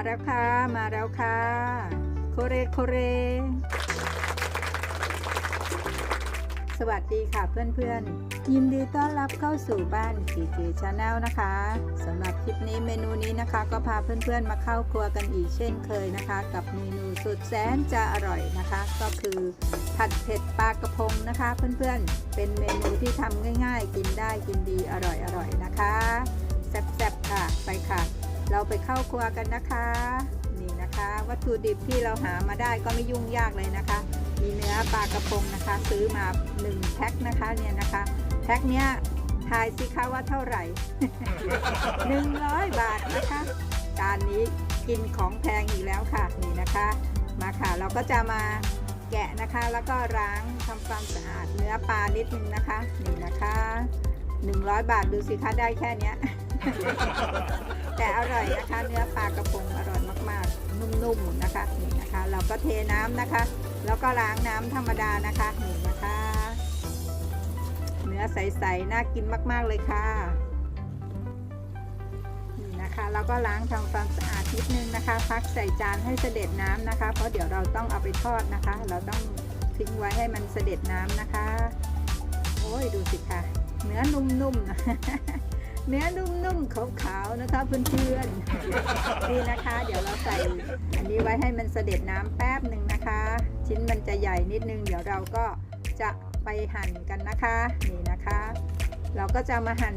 มาแล้วค่ะ มาแล้วค่ะ โคเร โคเร สวัสดีค่ะเพื่อนๆ ยินดีต้อนรับเข้าสู่บ้านกีกีชาแนลนะคะสำหรับคลิปนี้เมนูนี้นะคะ ก็พาเพื่อนๆมาเข้าครัวกันอีกเช่นเคยนะคะ กับเมนูสุดแสนจะอร่อยนะคะ ก็คือผัดเผ็ดปลากระพงนะคะ เพื่อนๆ เป็นเมนูที่ทำง่าย ๆ กินได้กินดีอร่อยๆนะคะแซ่บๆค่ะ ไปค่ะ เราไปเข้าครัวกันนะคะ นี่นะคะ วัตถุดิบที่เราหามาได้ก็ไม่ยุ่งยากเลยนะคะ มีเนื้อปลากระพงนะคะ ซื้อมา1แพ็คนะคะเนี่ยนะคะแพ็คเนี้ยทายสิคะว่าเท่าไหร่ 100 บาทนะคะจานนี้กินของแพงอีกแล้วค่ะนี่นะคะ มาค่ะเราก็จะมาแกะนะคะแล้วก็ล้างทำความสะอาดเนื้อปลานิดนึงนะคะ นี่นะคะ 100 บาทดูสิคะได้แค่เนี้ย แต่อร่อยนะคะเนื้อปลากระพงอร่อยมากๆ นุ่มๆนะคะนี่นะคะ เราก็เทน้ำนะคะ แล้วก็ล้างน้ำธรรมดานะคะนี่นะคะ เนื้อใสๆน่ากินมากๆเลยค่ะนี่นะคะเราก็ล้างทำความสะอาดนิดนึงนะคะ พักใส่จานให้เสด็จน้ำนะคะ เพราะเดี๋ยวเราต้องเอาไปทอดนะคะ เราต้องทิ้งไว้ให้มันเสด็จน้ำนะคะ โอ้ยดูสิค่ะ เนื้อนุ่มๆนะ เนื้อนุ่มๆขาวๆนะคะเพื่อนๆนี่นะคะ เดี๋ยวเราใส่อันนี้ไว้ให้มันเสด็จน้ำแป๊บหนึ่งนะคะ ชิ้นมันจะใหญ่นิดนึง เดี๋ยวเราก็จะไปหั่นกันนะคะ นี่นะคะ เราก็จะมาหั่น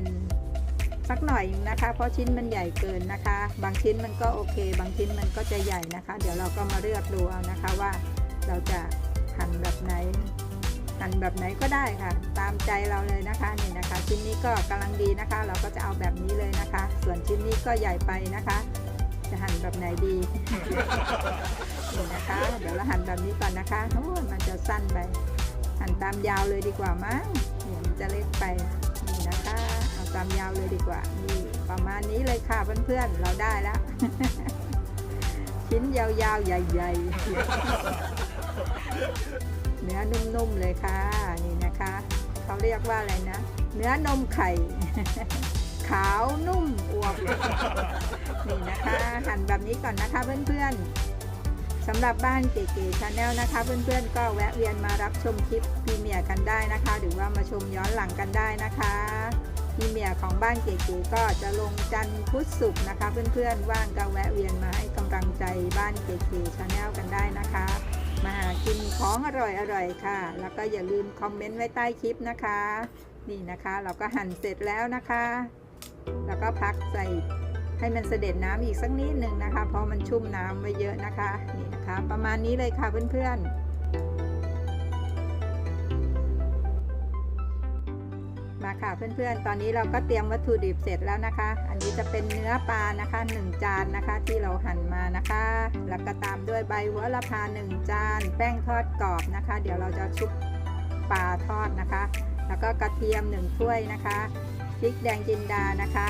สักหน่อยนะคะ เพราะชิ้นมันใหญ่เกินนะคะ บางชิ้นมันก็โอเค บางชิ้นมันก็จะใหญ่นะคะ เดี๋ยวเราก็มาเลือกดูเอานะคะว่าเราจะหั่นแบบไหน หั่นแบบไหนก็ได้ค่ะ ตามใจเราเลยนะคะนี่นะคะ ชิ้นนี้ก็กำลังดีนะคะ เราก็จะเอาแบบนี้เลยนะคะ ส่วนชิ้นนี้ก็ใหญ่ไปนะคะ จะหั่นแบบไหนดีนี่นะคะ เดี๋ยวเราหั่นแบบนี้ก่อนนะคะโอ้มันจะสั้นไป หั่นตามยาวเลยดีกว่ามั้งเดี๋ยวมันจะเล็กไปนี่นะคะเอาตามยาวเลยดีกว่านี่ประมาณนี้เลยค่ะเพื่อนๆเราได้แล้วชิ้นยาวๆใหญ่ ๆ อนุ่มๆเลยค่ะนี่นะคะเขาเรียกว่าอะไรนะ เนื้อนมไข่ ขาวนุ่มอวบนี่นะคะหั่นแบบนี้ก่อนนะคะเพื่อนๆสำหรับบ้านเก๋ๆชาแนลนะคะ เพื่อนๆ ก็แวะเวียนมารับชมคลิปพรีเมียร์กันได้นะคะ หรือว่ามาชมย้อนหลังกันได้นะคะพรีเมียร์ของบ้านเก๋ๆก็จะลงจันทร์พุธศุกร์นะคะ เพื่อนๆว่างก็แวะเวียนมาให้กำลังใจบ้านเก๋ๆชาแนลกันได้นะคะ มากินของอร่อยๆค่ะ แล้วก็อย่าลืมคอมเมนต์ไว้ใต้คลิปนะคะ นี่นะคะเราก็หั่นเสร็จแล้วนะคะ แล้วก็พักใส่ให้มันเสด็จน้ำอีกสักนิดหนึ่งนะคะ เพราะมันชุ่มน้ำไว้เยอะนะคะ นี่นะคะ ประมาณนี้เลยค่ะเพื่อนๆ ค่ะเพื่อนๆ ตอนนี้เราก็เตรียมวัตถุดิบเสร็จแล้วนะคะ อันนี้จะเป็นเนื้อปลานะคะ 1 จานนะคะที่เราหั่นมานะคะ แล้วก็ตามด้วยใบหัวละพา1จาน แป้งทอดกรอบนะคะ เดี๋ยวเราจะชุบปลาทอดนะคะ แล้วก็กระเทียม 1 ถ้วยนะคะพริกแดงจินดานะคะ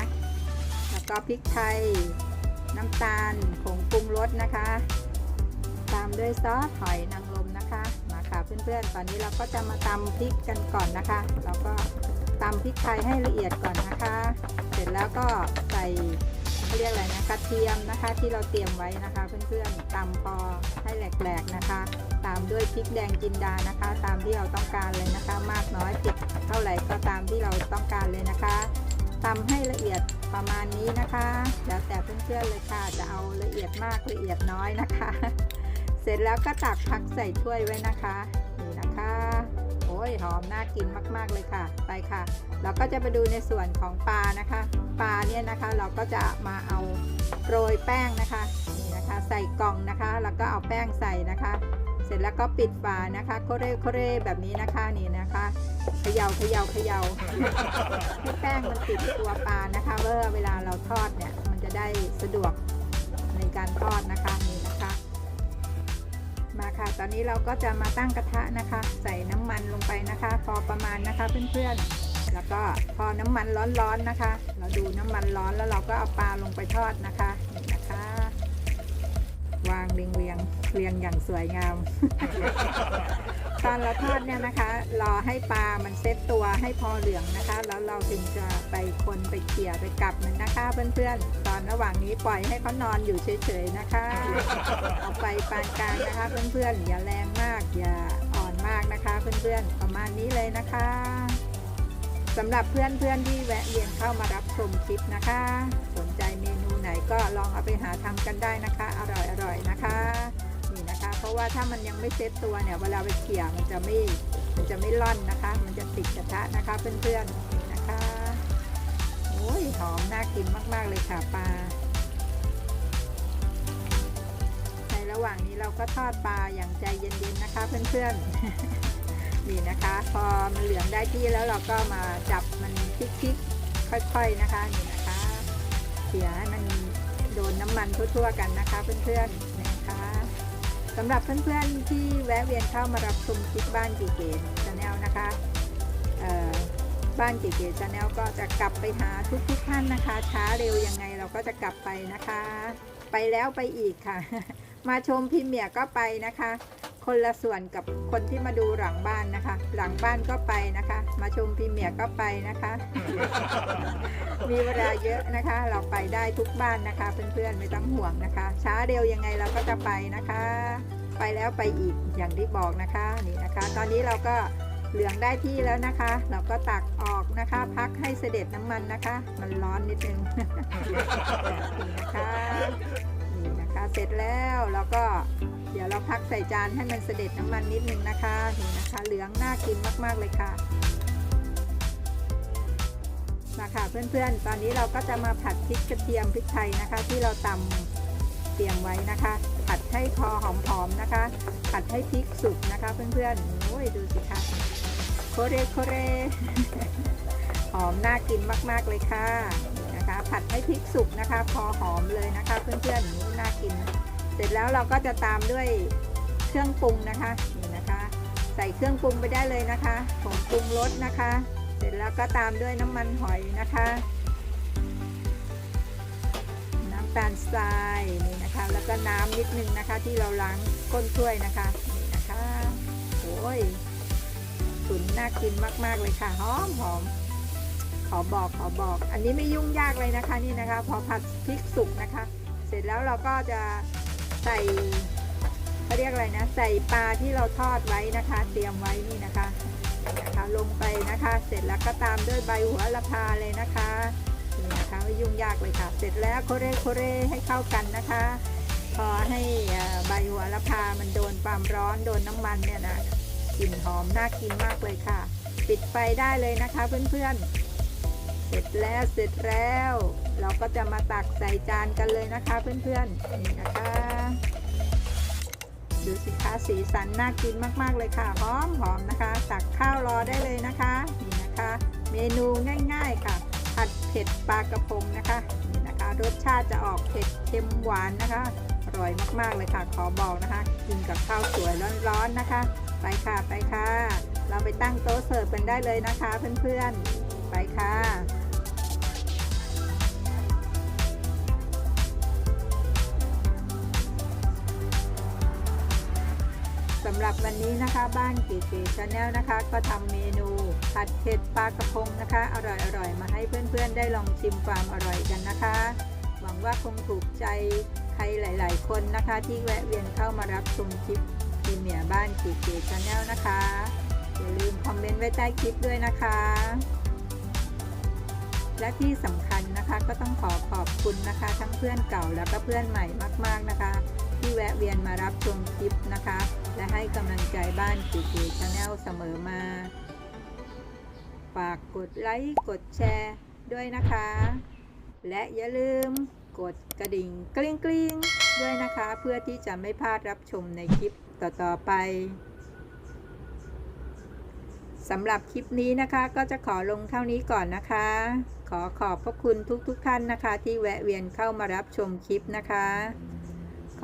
แล้วก็พริกไทย น้ำตาลผงปรุงรสนะคะ ตามด้วยซอสหอยนางรมนะคะ มาค่ะเพื่อนๆ ตอนนี้เราก็จะมาตำพริกกันก่อนนะคะเราก็ ตำพริกไทยให้ละเอียดก่อนนะคะ เสร็จแล้วก็ใส่เขาเรียกอะไรนะกระเทียมนะคะที่เราเตรียมไว้นะคะ เพื่อนๆตำพอให้แหลกๆนะคะ ตามด้วยพริกแดงจินดานะคะ ตามที่เราต้องการเลยนะคะ มากน้อยผิดเท่าไหร่ก็ตามที่เราต้องการเลยนะคะตำให้ละเอียดประมาณนี้นะคะ แล้วแต่เพื่อนๆเลยค่ะจะเอาละเอียดมากละเอียดน้อยนะคะ เสร็จแล้วก็ตักพักใส่ถ้วยไว้นะคะ ยหอมน่ากินมาก ๆเลยค่ะ ไปค่ะ เราก็จะไปดูในส่วนของปลานะคะ ปลาเนี่ยนะคะเราก็จะมาเอาโรยแป้งนะคะนี่นะคะใส่กล่องนะคะ แล้วก็เอาแป้งใส่นะคะ เสร็จแล้วก็ปิดฝานะคะโคเร่โคเร่แบบนี้นะคะนี่นะคะเขย่าเขย่าเขย่าให้แป้งมันติดตัวปลานะคะเพื่อเวลาเราทอดเนี่ยมันจะได้สะดวกในการทอดนะคะนี่นะคะ มาค่ะ ตอนนี้เราก็จะมาตั้งกระทะนะคะ ใส่น้ำมันลงไปนะคะ พอประมาณนะคะเพื่อนๆ แล้วก็พอน้ำมันร้อนๆนะคะ เราดูน้ำมันร้อนแล้วเราก็เอาปลาลงไปทอดนะคะนี่นะคะ วางเรียงเรียงเรียงอย่างสวยงาม ตอนเราทอดเนี่ยนะคะ รอให้ปลามันเซ็ตตัวให้พอเหลืองนะคะ แล้วเราถึงจะไปคนไปเขี่ยไปกลับมันนะคะเพื่อนๆ ตอนระหว่างนี้ปล่อยให้เขานอนอยู่เฉยๆนะคะ เอาไฟปานกลางนะคะเพื่อนๆ อย่าแรงมาก อย่าอ่อนมากนะคะเพื่อนๆ ประมาณนี้เลยนะคะสำหรับเพื่อนๆที่แวะเวียนเข้ามารับชมคลิปนะคะ สนใจเมนูไหนก็ลองเอาไปหาทำกันได้นะคะ อร่อยๆนะคะะคะเพราะว่าถ้ามันยังไม่เซ็ตตัวเนี่ยเวลาไปเขี่ยมันจะไม่มันจะไม่ร่อนนะคะ มันจะติดกระทะนะคะเพื่อนๆนะคะโอ้ยหอมน่ากินมากๆเลยค่ะปลาในระหว่างนี้เราก็ทอดปลาอย่างใจเย็นๆนะคะ เพื่อนๆนี่นะคะ พอมันเหลืองได้ที่แล้วเราก็มาจับมันพลิกๆค่อยๆนะคะนี่นะคะเขี่ยให้มันโดนน้ำมันทั่วๆกันนะคะ เพื่อนๆ สำหรับเพื่อนๆที่แวะเวียนเข้ามารับชมคลิปบ้านกีเกตชาแนลนะคะบ้านจีเกตชาแนลก็จะกลับไปหาทุกๆท่านนะคะ ช้าเร็วยังไงเราก็จะกลับไปนะคะ ไปแล้วไปอีกค่ะ มาชมพรีเมียร์ก็ไปนะคะ คนละส่วนกับคนที่มาดูหลังบ้านนะคะ หลังบ้านก็ไปนะคะ มาชมพรีเมียร์ก็ไปนะคะ มีเวลาเยอะนะคะ เราไปได้ทุกบ้านนะคะ เพื่อนๆไม่ต้องห่วงนะคะ ช้าเร็วยังไงเราก็จะไปนะคะ ไปแล้วไปอีกอย่างที่บอกนะคะนี่นะคะ ตอนนี้เราก็เหลืองได้ที่แล้วนะคะ เราก็ตักออกนะคะ พักให้เสด็จน้ำมันนะคะ มันร้อนนิดนึงนี่นะคะนี่นะคะ เสร็จแล้วเราก็ เดี๋ยวเราพักใส่จานให้มันเสด็จน้ำมันนิดนึงนะคะนี่นะคะเหลืองน่ากินมากๆเลยค่ะมาค่ะเพื่อนๆ ตอนนี้เราก็จะมาผัดพริกกระเทียมพริกไทยนะคะ ที่เราตำเตรียมไว้นะคะ ผัดให้พอหอมๆนะคะ ผัดให้พริกสุกนะคะ เพื่อนๆโอ้ยดูสิคะโคเรโคเรหอมน่ากินมากๆเลยค่ะนะคะ ผัดให้พริกสุกนะคะ พอหอมเลยนะคะ เพื่อนๆนี่น่ากิน เสร็จแล้วเราก็จะตามด้วยเครื่องปรุงนะคะนี่นะคะ ใส่เครื่องปรุงไปได้เลยนะคะผงปรุงรสนะคะ เสร็จแล้วก็ตามด้วยน้ำมันหอยนะคะ น้ำตาลทรายนี่นะคะ แล้วก็น้ำนิดนึงนะคะ ที่เราล้างก้นถ้วยนะคะนี่นะคะโอ้ยตุ๋นน่ากินมาก ๆ เลยค่ะหอมหอมขอบอกขอบอก อันนี้ไม่ยุ่งยากเลยนะคะนี่นะคะ พอผัดพริกสุกนะคะ เสร็จแล้วเราก็จะ ใส่เขาเรียกอะไรนะ ใส่ปลาที่เราทอดไว้นะคะ เตรียมไว้นี่นะคะนะคะลงไปนะคะ เสร็จแล้วก็ตามด้วยใบหัวละพาเลยนะคะนี่นะคะไม่ยุ่งยากเลยค่ะ เสร็จแล้วโคเรโคเรให้เข้ากันนะคะ พอให้ใบหัวละพามันโดนความร้อนโดนน้ำมันเนี่ยนะกลิ่นหอมน่ากินมากเลยค่ะ ปิดไฟได้เลยนะคะเพื่อนๆ เสร็จแล้วเสร็จแล้ว เราก็จะมาตักใส่จานกันเลยนะคะเพื่อนๆนี่นะคะดูสิคะสีสันน่ากินมากๆเลยค่ะหอมหอมนะคะ ตักข้าวรอได้เลยนะคะนี่นะคะ เมนูง่ายๆค่ะผัดเผ็ดปลากระพงนะคะนี่นะคะ รสชาติจะออกเผ็ดเค็มหวานนะคะอร่อยมากๆเลยค่ะขอบอกนะคะ กินกับข้าวสวยร้อนๆนะคะ ไปค่ะไปค่ะ เราไปตั้งโต๊ะเสิร์ฟกันได้เลยนะคะเพื่อนๆไปค่ะ รับวันนี้นะคะบ้านกีกีชาแนลนะคะ ก็ทำเมนูผัดเผ็ดปลากระพงนะคะ อร่อยๆ มาให้เพื่อนๆ ได้ลองชิมความอร่อยกันนะคะ หวังว่าคงถูกใจใครหลาย ๆ คนนะคะ ที่แวะเวียนเข้ามารับชมคลิปพรีเมียบ้านกีกีชาแนลนะคะอย่าลืมคอมเมนต์ไว้ใต้คลิปด้วยนะคะ และที่สำคัญนะคะก็ต้องขอขอบคุณนะคะ ทั้งเพื่อนเก่าแล้วก็เพื่อนใหม่มาก ๆนะคะ ที่แวะเวียนมารับชมคลิปนะคะ และให้กำลังใจบ้านกีกีชาแนลเสมอมา ฝากกดไลค์ กดแชร์ด้วยนะคะ และอย่าลืมกดกระดิ่งกลิ้งกลิ้งด้วยนะคะ เพื่อที่จะไม่พลาดรับชมในคลิปต่อ ๆ ไปสำหรับคลิปนี้นะคะก็จะขอลงเท่านี้ก่อนนะคะ ขอขอบพระคุณทุกๆทท่านนะคะ ที่แวะเวียนเข้ามารับชมคลิปนะคะ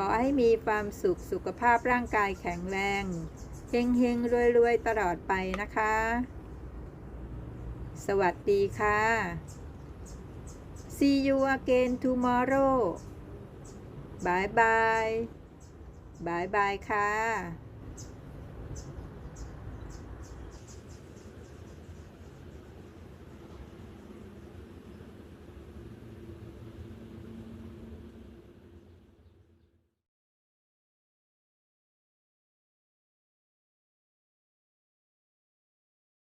ขอให้มีความสุขสุขภาพร่างกายแข็งแรงเฮงเฮงรวยรวยตลอดไปนะคะ สวัสดีค่ะ See you again tomorrow บายบายบายบายค่ะ